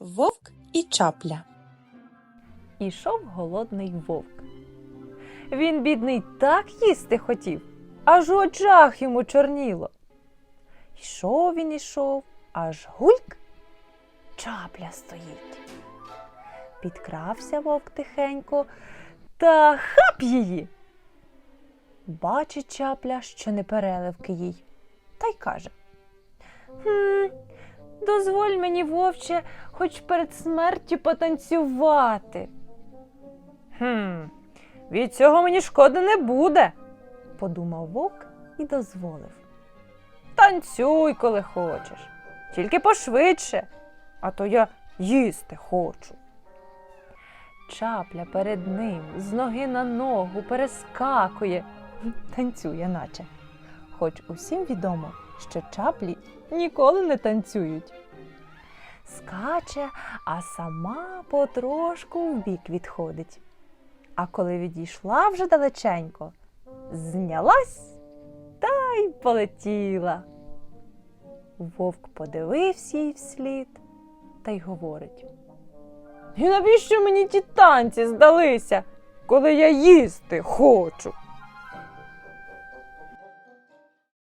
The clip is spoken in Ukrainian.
Вовк і чапля. Ішов голодний вовк. Він, бідний, так їсти хотів, аж у очах йому чорніло. Йшов він ішов, аж гульк чапля стоїть. Підкрався вовк тихенько та хап її. Бачить чапля, що не переливки їй, та й каже: Хм, дозволь мені, вовче, хоч перед смертю потанцювати. Хм, від цього мені шкоди не буде, подумав вовк і дозволив. Танцюй, коли хочеш, тільки пошвидше, а то я їсти хочу. Чапля перед ним з ноги на ногу перескакує, танцює, наче. Хоч усім відомо, що чаплі ніколи не танцюють. Скаче, а сама потрошку вбік відходить. А коли відійшла вже далеченько, знялась та й полетіла. Вовк подивився їй вслід та й говорить. І навіщо мені ті танці здалися, коли я їсти хочу?